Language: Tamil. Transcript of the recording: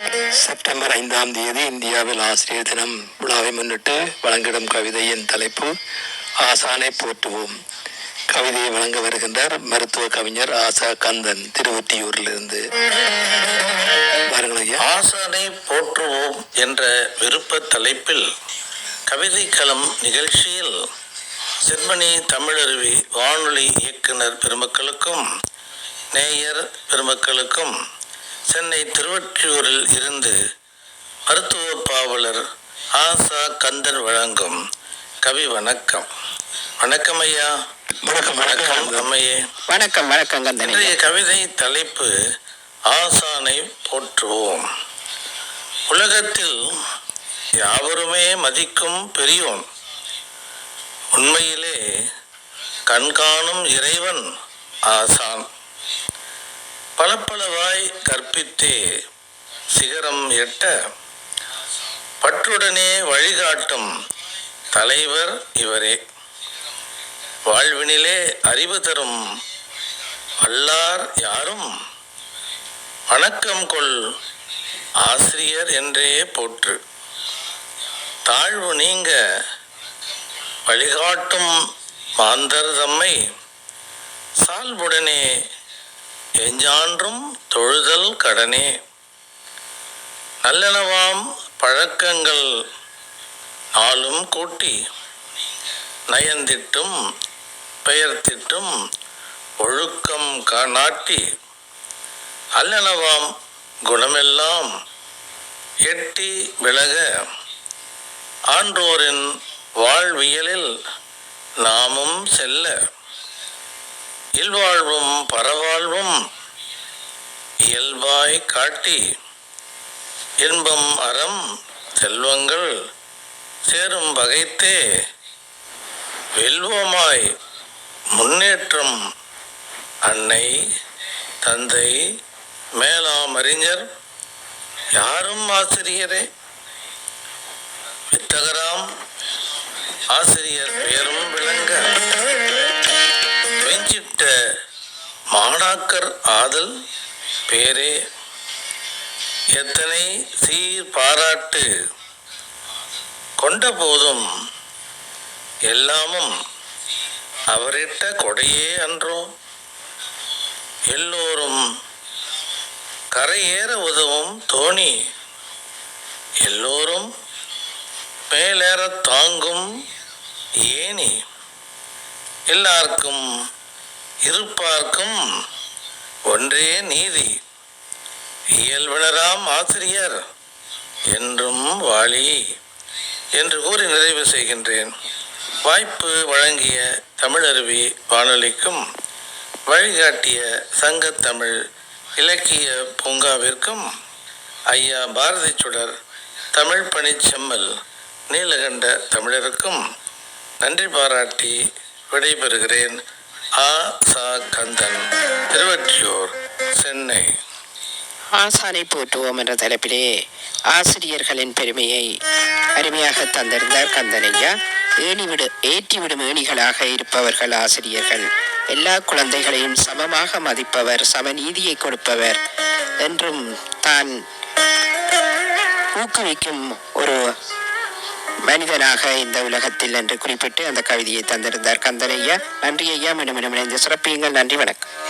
செப்டம்பர் ஐந்தாம் தேதி இந்தியாவில் ஆசிரியர் தினம் விழாவை முன்னிட்டு வழங்கிடும் கவிதையின் தலைப்பு ஆசானை போற்றுவோம். கவிதையை வழங்க வருகின்றார் மருத்துவ கவிஞர் ஆசா கந்தன் திருவொற்றியூரிலிருந்து. வாருங்கள் ஆசானை போற்றுவோம் என்ற விருப்ப தலைப்பில் கவிதை களம் நிகழ்ச்சியில் செம்மணி தமிழருவி வானொலி இயக்குனர் பெருமக்களுக்கும் நேயர் பெருமக்களுக்கும் சென்னை திருவொற்றியூரில் இருந்து மருத்துவ பாவலர் ஆசா கந்தன் வழங்கும் கவி வணக்கம். வணக்கம் ஐயா. வணக்கம். வணக்கம் அம்மையே. வணக்கம் வணக்கம் கந்தனை. இன்றைய கவிதை தலைப்பு ஆசானை போற்றுவோம். உலகத்தில் யாவருமே மதிக்கும் பெரியோன். உண்மையிலே கண்காணும் இறைவன் ஆசான். பலப்பலவாய் கற்பித்தே சிகரம் எட்ட பற்றுடனே வழிகாட்டும் தலைவர் இவரே. வாழ்வினிலே அறிவு தரும் வல்லார் யாரும்? வணக்கம் கொள் ஆசிரியர் என்றே போற்று. தாழ்வு நீங்க வழிகாட்டும் மாந்தர் தம்மை. சால்புடனே எஞ்சான்றும் தொழுதல் கடனே. நல்லெனவாம் பழக்கங்கள் நாளும் கூட்டி நயந்திட்டும் பெயர்த்திட்டும் ஒழுக்கம் கா- நாட்டி அல்லனவாம் குணமெல்லாம் எட்டி விலக ஆன்றோரின் வாழ்வியலில் நாமும் செல்ல. இல்வாழ்வும் பரவாழ்வும் இயல்பாய் காட்டி இன்பம் அறம் செல்வங்கள் சேரும் வகைத்தே வெல்வமாய் முன்னேற்றம் அன்னை தந்தை மேலாம் அறிஞர் யாரும் ஆசிரியரே? வித்தகராம் ஆசிரியர் பெயரும் விளங்க. மாணாக்கர் ஆதல் பேரே எத்தனை சீர் பாராட்டு கொண்ட போதும் எல்லாமும் அவரிட்ட கொடையே அன்றோ. எல்லோரும் கரையேற உதவும் தோணி எல்லோரும் மேலேற தாங்கும் ஏனி எல்லாருக்கும் இருப்பார்க்கும் ஒன்றே நீதி. இயல்பினராம் ஆசிரியர் என்றும் வாழி என்று கூறி நிறைவு செய்கின்றேன். வாய்ப்பு வழங்கிய தமிழருவி வானொலிக்கும் வழிகாட்டிய சங்கத்தமிழ் இலக்கிய பூங்காவிற்கும் ஐயா பாரதி சுடர் தமிழ் பணிச்செம்மல் நீலகண்ட தமிழருக்கும் நன்றி பாராட்டி விடைபெறுகிறேன். ஆ சா கந்தன் திருவற்றியூர் சென்னை. ஆசானை போற்றுவோம் என்ற தலைப்பிலே ஆசிரியர்களின் பெருமையை அருமையாக தந்திருந்தார் கந்தனையா ஏணிவிடு ஏற்றிவிடும் ஏணிகளாக இருப்பவர்கள் ஆசிரியர்கள். எல்லா குழந்தைகளையும் சமமாக மதிப்பவர் சமநீதியை கொடுப்பவர் என்றும் தான் ஊக்குவிக்கும் ஒரு மனிதனாக இந்த உலகத்தில் என்று குறிப்பிட்டு அந்த கவிதையை தந்திருந்தார் கந்தனையா. நன்றி ஐயா. மீண்டும் மீண்டும் இணைந்து சிறப்பியுங்கள். நன்றி. வணக்கம்.